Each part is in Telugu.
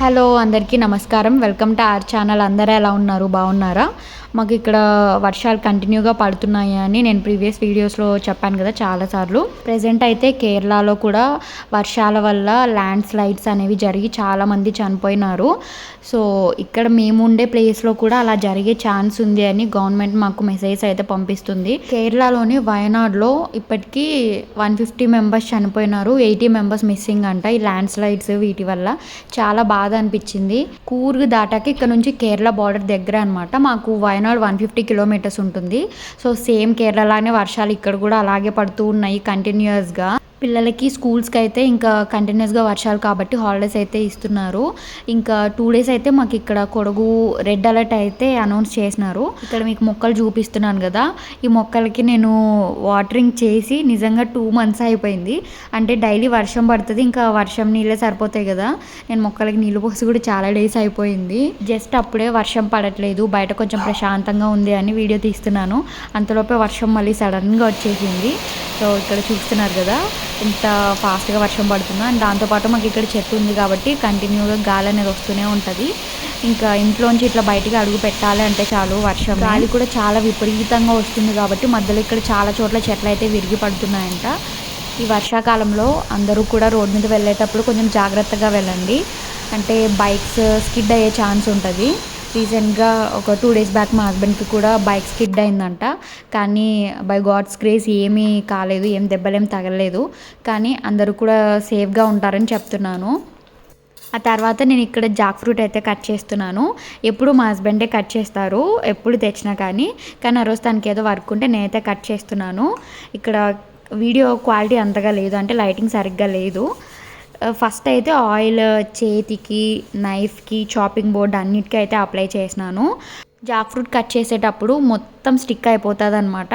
హలో అందరికీ నమస్కారం. Welcome to our channel. అందరూ ఎలా ఉన్నారు? బాగున్నారా? మాకు ఇక్కడ వర్షాలు కంటిన్యూగా పడుతున్నాయి అని నేను ప్రీవియస్ వీడియోస్లో చెప్పాను కదా చాలాసార్లు. ప్రజెంట్ అయితే కేరళలో కూడా వర్షాల వల్ల ల్యాండ్ స్లైడ్స్ అనేవి జరిగి చాలామంది చనిపోయినారు. సో ఇక్కడ మేము ఉండే ప్లేస్లో కూడా అలా జరిగే ఛాన్స్ ఉంది అని గవర్నమెంట్ మాకు మెసేజ్ అయితే పంపిస్తుంది. కేరళలోని వయనాడ్లో ఇప్పటికీ వన్ ఫిఫ్టీ మెంబర్స్ చనిపోయినారు. ఎయిటీ మెంబర్స్ మిస్సింగ్ అంట ఈ ల్యాండ్ స్లైడ్స్ వీటి వల్ల. చాలా బాధ అనిపించింది. కూర్గ్ దాటాక ఇక్కడ నుంచి కేరళ బార్డర్ దగ్గర అనమాట మాకు వయనాడ్ వన్ ఫిఫ్టీ కిలోమీటర్స్ ఉంటుంది. సో సేమ్ కేరళలానే వర్షాలు ఇక్కడ కూడా అలాగే పడుతూ ఉన్నాయి కంటిన్యూస్గా పిల్లలకి స్కూల్స్కి అయితే ఇంకా కంటిన్యూస్గా వర్షాలు కాబట్టి హాలిడేస్ అయితే ఇస్తున్నారు. ఇంకా టూ డేస్ అయితే మాకు ఇక్కడ కొడుగు రెడ్ అలర్ట్ అయితే అనౌన్స్ చేసినారు. ఇక్కడ మీకు మొక్కలు చూపిస్తున్నాను కదా. ఈ మొక్కలకి నేను వాటరింగ్ చేసి నిజంగా టూ మంత్స్ అయిపోయింది. అంటే డైలీ వర్షం పడుతుంది ఇంకా వర్షం నీళ్ళే సరిపోతాయి కదా. నేను మొక్కలకి నీళ్ళు పోసి కూడా చాలా డేస్ అయిపోయింది. జస్ట్ అప్పుడే వర్షం పడట్లేదు బయట కొంచెం ప్రశాంతంగా ఉంది అని వీడియో తీస్తున్నాను. అంతలోపే వర్షం మళ్ళీ సడన్గా వచ్చేసింది. సో ఇక్కడ చూస్తున్నారు కదా. ఎంత ఫాస్ట్గా వర్షం పడుతుందో? అండ్ దాంతోపాటు మాకు ఇక్కడ చెట్టు ఉంది కాబట్టి కంటిన్యూగా గాలి అనేది వస్తూనే ఉంటుంది. ఇంకా ఇంట్లోంచి ఇట్లా బయటికి అడుగు పెట్టాలి అంటే చాలు వర్షం గాలి కూడా చాలా విపరీతంగా వస్తుంది కాబట్టి మధ్యలో ఇక్కడ చాలా చోట్ల చెట్లు అయితే విరిగి పడుతున్నాయంట. ఈ వర్షాకాలంలో అందరూ కూడా రోడ్ మీద వెళ్ళేటప్పుడు కొంచెం జాగ్రత్తగా వెళ్ళండి. అంటే బైక్స్ స్కిడ్ అయ్యే ఛాన్స్ ఉంటుంది. రీసెంట్గా ఒక టూ డేస్ బ్యాక్ మా హస్బెండ్కి కూడా బైక్ స్కిడ్ అయిందంట. కానీ బై గాడ్స్ గ్రేస్ ఏమీ కాలేదు ఏం దెబ్బలేం తగలలేదు కానీ అందరూ కూడా సేఫ్గా ఉంటారని చెప్తున్నాను. ఆ తర్వాత నేను ఇక్కడ జాక్ ఫ్రూట్ అయితే కట్ చేస్తున్నాను. ఎప్పుడు మా హస్బెండే కట్ చేస్తారు ఎప్పుడు తెచ్చినా కానీ. కానీ ఆ రోజు తనకి ఏదో వర్క్ ఉంటే నేనైతే కట్ చేస్తున్నాను. ఇక్కడ వీడియో క్వాలిటీ అంతగా లేదు అంటే లైటింగ్ సరిగ్గా లేదు. Uh, ఫస్ట్ అయితే ఆయిల్ చేతికి నైఫ్కి చాపింగ్ బోర్డ్ అన్నిటికీ అయితే అప్లై చేసినాను. జాక్ ఫ్రూట్ కట్ చేసేటప్పుడు మొత్తం స్టిక్ అయిపోతుంది అనమాట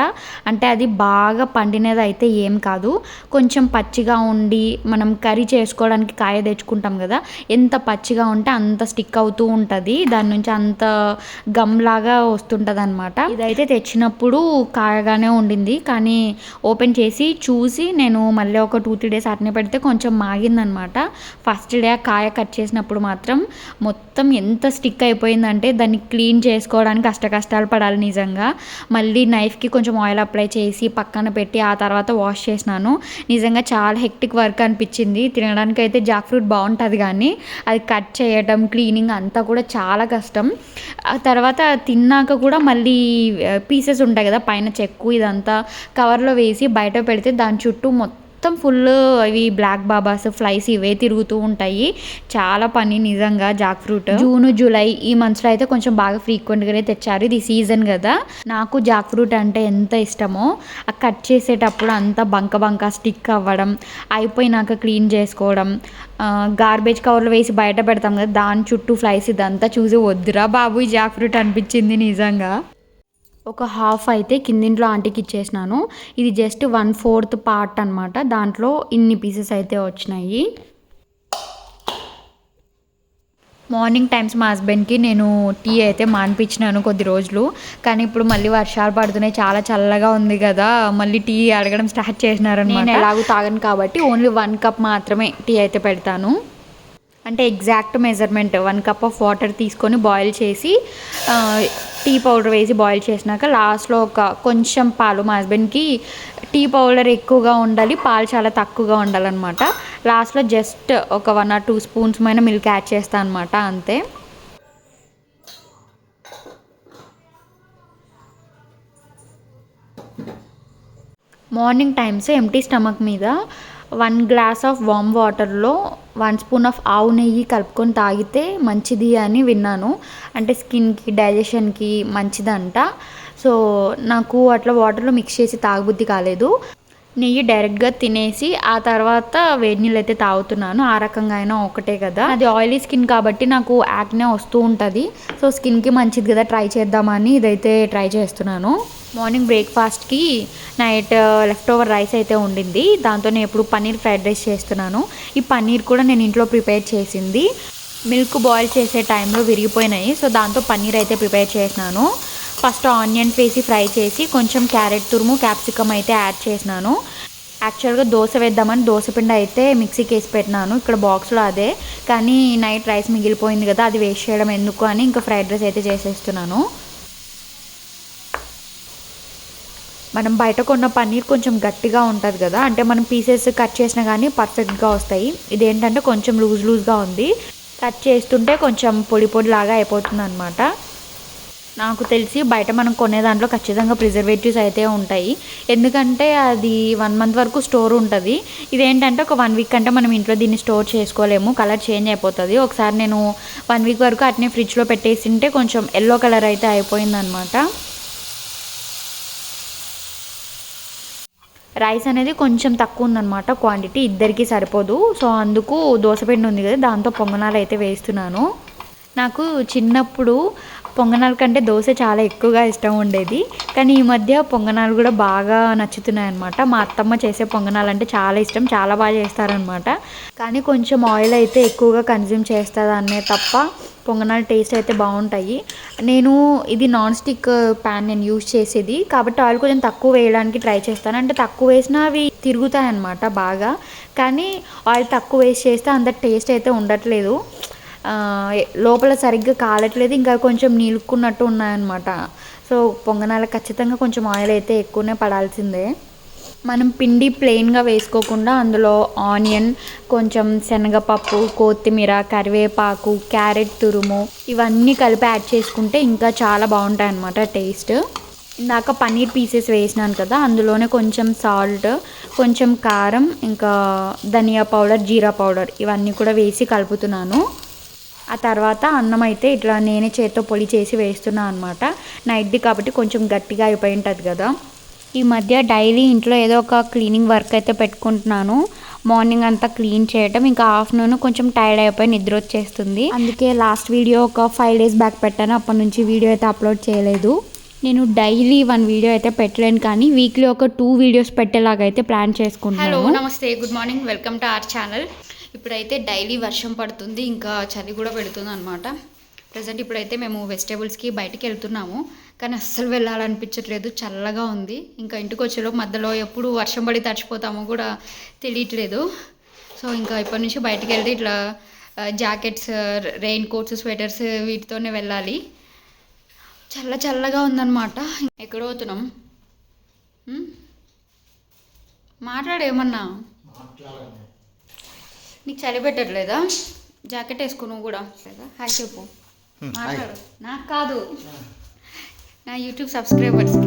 అంటే అది బాగా పండినది అయితే ఏం కాదు. కొంచెం పచ్చిగా ఉండి మనం కర్రీ చేసుకోవడానికి కాయ తెచ్చుకుంటాం కదా ఎంత పచ్చిగా ఉంటే అంత స్టిక్ అవుతూ ఉంటుంది. దాని నుంచి అంత గమ్ లాగా వస్తుంటుంది అనమాట ఇదైతే తెచ్చినప్పుడు కాయగానే ఉండింది. కానీ ఓపెన్ చేసి చూసి నేను మళ్ళీ ఒక టూ త్రీ డేస్ అట్నే పెడితే కొంచెం మాగిందనమాట ఫస్ట్ డే కాయ కట్ చేసినప్పుడు మాత్రం మొత్తం ఎంత స్టిక్ అయిపోయిందంటే దాన్ని క్లీన్ చేసుకోవడానికి కష్ట కష్టాలు పడాలి నిజంగా. మళ్ళీ నైఫ్కి కొంచెం ఆయిల్ అప్లై చేసి పక్కన పెట్టి ఆ తర్వాత వాష్ చేసినాను. నిజంగా చాలా హెక్టిక్ వర్క్ అనిపించింది. తినడానికి అయితే జాక్ ఫ్రూట్ బాగుంటుంది కానీ అది కట్ చేయడం క్లీనింగ్ అంతా కూడా చాలా కష్టం. ఆ తర్వాత తిన్నాక కూడా మళ్ళీ పీసెస్ ఉంటాయి కదా పైన చెక్కు ఇదంతా కవర్లో వేసి బయట పెడితే దాని చుట్టూ మొత్తం మొత్తం ఫుల్ ఇవి బ్లాక్ బాబాస్ ఫ్లైస్ ఇవే తిరుగుతూ ఉంటాయి. చాలా పని నిజంగా జాక్ ఫ్రూట్ జూన్ జూలై ఈ మంత్స్లో అయితే కొంచెం బాగా ఫ్రీక్వెంట్గానే తెచ్చారు. ఇది సీజన్ కదా. నాకు జాక్ ఫ్రూట్ అంటే ఎంత ఇష్టమో ఆ కట్ చేసేటప్పుడు అంతా బంక బంక స్టిక్ అవ్వడం అయిపోయినాక క్లీన్ చేసుకోవడం గార్బేజ్ కవర్లు వేసి బయట పెడతాం కదా దాని చుట్టూ ఫ్లైస్ ఇదంతా చూసి వద్దురా బాబు ఈ జాక్ ఫ్రూట్ అనిపించింది నిజంగా. ఒక హాఫ్ అయితే కిందింట్లో ఆంటీకి ఇచ్చేసినాను. ఇది జస్ట్ వన్ ఫోర్త్ పార్ట్ అనమాట దాంట్లో ఇన్ని పీసెస్ అయితే వచ్చినాయి. మార్నింగ్ టైమ్స్ మా హస్బెండ్కి నేను టీ అయితే మానిపించినాను కొద్ది రోజులు. కానీ ఇప్పుడు మళ్ళీ వర్షాలు పడుతున్నాయి. చాలా చల్లగా ఉంది కదా. మళ్ళీ టీ అడగడం స్టార్ట్ చేసినారని నేను ఎలాగో తాగను కాబట్టి ఓన్లీ వన్ కప్ మాత్రమే టీ అయితే పెడతాను. అంటే exact measurement one cup of water తీసుకొని బాయిల్ చేసి టీ పౌడర్ వేసి బాయిల్ చేసినాక లాస్ట్లో ఒక కొంచెం పాలు మా హస్బెండ్కి టీ పౌడర్ ఎక్కువగా ఉండాలి పాలు చాలా తక్కువగా ఉండాలన్నమాట. లాస్ట్లో జస్ట్ ఒక వన్ ఆర్ టూ స్పూన్స్ పైన మిల్క్ యాడ్ చేస్తాను అనమాట అంతే. మార్నింగ్ టైమ్స్ ఎంటీ స్టమక్ మీద వన్ గ్లాస్ ఆఫ్ వామ్ వాటర్లో వన్ స్పూన్ ఆఫ్ ఆవు నెయ్యి కలుపుకొని తాగితే మంచిది అని విన్నాను. అంటే స్కిన్కి డైజెషన్కి మంచిదంట. సో నాకు అట్లా వాటర్లో మిక్స్ చేసి తాగబుద్ధి కాలేదు. నెయ్యి డైరెక్ట్గా తినేసి ఆ తర్వాత వేడి నీళ్ళు అయితే తాగుతున్నాను. ఆ రకంగా అయినా ఒకటే కదా. అది ఆయిలీ స్కిన్ కాబట్టి నాకు యాక్నే వస్తూ ఉంటుంది. సో స్కిన్కి మంచిది కదా. ట్రై చేద్దామని ఇదైతే ట్రై చేస్తున్నాను. మార్నింగ్ బ్రేక్ఫాస్ట్కి నైట్ లెఫ్ట్ ఓవర్ రైస్ అయితే ఉండింది. దాంతో నేను ఎప్పుడు పన్నీర్ ఫ్రైడ్ రైస్ చేస్తున్నాను. ఈ పన్నీర్ కూడా నేను ఇంట్లో ప్రిపేర్ చేసింది. మిల్క్ బాయిల్ చేసే టైంలో విరిగిపోయినాయి. సో దాంతో పన్నీర్ అయితే ప్రిపేర్ చేసినాను ఫస్ట్ ఆనియన్స్ వేసి ఫ్రై చేసి కొంచెం క్యారెట్ తురుము క్యాప్సికమ్ అయితే యాడ్ చేసినాను. యాక్చువల్గా దోశ వేద్దామని దోశపిండి అయితే మిక్సీకి వేసి పెట్టినాను. ఇక్కడ బాక్స్లో అదే. కానీ నైట్ రైస్ మిగిలిపోయింది కదా అది వేస్ట్ చేయడం ఎందుకు అని ఇంకా ఫ్రైడ్ రైస్ అయితే చేసేస్తున్నాను. మనం బయట కొన్న పన్నీర్ కొంచెం గట్టిగా ఉంటుంది కదా అంటే మనం పీసెస్ కట్ చేసినా కానీ పర్ఫెక్ట్గా వస్తాయి. ఇదేంటంటే కొంచెం లూజ్ లూజ్గా ఉంది. కట్ చేస్తుంటే కొంచెం పొడి పొడిలాగా అయిపోతుంది అనమాట నాకు తెలిసి బయట మనం కొనే దాంట్లో ఖచ్చితంగా ప్రిజర్వేటివ్స్ అయితే ఉంటాయి. ఎందుకంటే అది వన్ మంత్ వరకు స్టోర్ ఉంటుంది. ఇదేంటంటే ఒక వన్ వీక్ అంటే మనం ఇంట్లో దీన్ని స్టోర్ చేసుకోలేము. కలర్ చేంజ్ అయిపోతుంది. ఒకసారి నేను వన్ వీక్ వరకు అట్నే ఫ్రిడ్జ్లో పెట్టేసింటే కొంచెం ఎల్లో కలర్ అయితే అయిపోయిందనమాట రైస్ అనేది కొంచెం తక్కువ ఉందన్నమాట. క్వాంటిటీ ఇద్దరికి సరిపోదు. సో అందుకు దోసపిండి ఉంది కదా దాంతో పొంగనాలు అయితే వేస్తున్నాను. నాకు చిన్నప్పుడు పొంగనాల కంటే దోశ చాలా ఎక్కువగా ఇష్టం ఉండేది. కానీ ఈ మధ్య పొంగనాలు కూడా బాగా నచ్చుతున్నాయి అనమాట మా అత్తమ్మ చేసే పొంగనాలు అంటే చాలా ఇష్టం చాలా బాగా చేస్తారనమాట కానీ కొంచెం ఆయిల్ అయితే ఎక్కువగా కన్జ్యూమ్ చేస్తుందనే అనే తప్ప పొంగనాలు టేస్ట్ అయితే బాగుంటాయి. నేను ఇది నాన్ స్టిక్ ప్యాన్ నేను యూజ్ చేసేది. కాబట్టి ఆయిల్ కొంచెం తక్కువ వేయడానికి ట్రై చేస్తాను. అంటే తక్కువ వేసినా అవి తిరుగుతాయి అన్నమాట బాగా. కానీ ఆయిల్ తక్కువ వేసి చేస్తే అంత టేస్ట్ అయితే ఉండట్లేదు. లోపల సరిగ్గా కాలట్లేదు ఇంకా కొంచెం నీలుక్కున్నట్టు ఉన్నాయన్నమాట. సో పొంగనాల ఖచ్చితంగా కొంచెం ఆయిల్ అయితే ఎక్కువనే పడాల్సిందే. మనం పిండి ప్లెయిన్గా వేసుకోకుండా అందులో ఆనియన్ కొంచెం శనగపప్పు కొత్తిమీర కరివేపాకు క్యారెట్ తురుము ఇవన్నీ కలిపి యాడ్ చేసుకుంటే ఇంకా చాలా బాగుంటాయి అన్నమాట టేస్ట్ ఇందాక పన్నీర్ పీసెస్ వేసినాను కదా అందులోనే కొంచెం సాల్ట్ కొంచెం కారం ఇంకా ధనియా పౌడర్ జీరా పౌడర్ ఇవన్నీ కూడా వేసి కలుపుతున్నాను. ఆ తర్వాత అన్నం అయితే ఇట్లా నేనే చేత్తో పొడి చేసి వేస్తున్నాను అనమాట నైట్ది కాబట్టి కొంచెం గట్టిగా అయిపోయి ఉంటుంది కదా. ఈ మధ్య డైలీ ఇంట్లో ఏదో ఒక క్లీనింగ్ వర్క్ అయితే పెట్టుకుంటున్నాను. మార్నింగ్ అంతా క్లీన్ చేయటం ఇంకా ఆఫ్టర్నూన్ కొంచెం టైర్డ్ అయిపోయి నిద్ర వచ్చేస్తుంది. అందుకే లాస్ట్ వీడియో ఒక ఫైవ్ డేస్ బ్యాక్ పెట్టాను. అప్పటి నుంచి వీడియో అయితే అప్లోడ్ చేయలేదు. నేను డైలీ వన్ వీడియో అయితే పెట్టలేను కానీ వీక్లీ ఒక టూ వీడియోస్ పెట్టేలాగా అయితే ప్లాన్ చేసుకుంటాను హలో నమస్తే. Good morning. Welcome to our channel. ఇప్పుడైతే డైలీ వర్షం పడుతుంది ఇంకా చలి కూడా పెడుతుంది అనమాట ప్రజెంట్ ఇప్పుడైతే మేము వెజిటేబుల్స్కి బయటికి వెళ్తున్నాము కానీ అస్సలు వెళ్ళాలనిపించట్లేదు చల్లగా ఉంది. ఇంకా ఇంటికి వచ్చేలోపు మధ్యలో ఎప్పుడు వర్షం పడి తడిచిపోతామో కూడా తెలియట్లేదు. సో ఇంకా ఇప్పటి నుంచి బయటికి వెళ్తే ఇట్లా జాకెట్స్ రెయిన్ కోట్స్ స్వెటర్స్ వీటితోనే వెళ్ళాలి. చల్ల చల్లగా ఉందన్నమాట. ఎక్కడ పోతున్నాం మాట్లాడేమన్నా నీకు చలి పెట్టట్లేదా జాకెట్ వేసుకో నువ్వు కూడా. లేదా? హాయ్ చెప్పు. మాట్లాడు. నాకు కాదు. నా యూట్యూబ్ సబ్స్క్రైబర్స్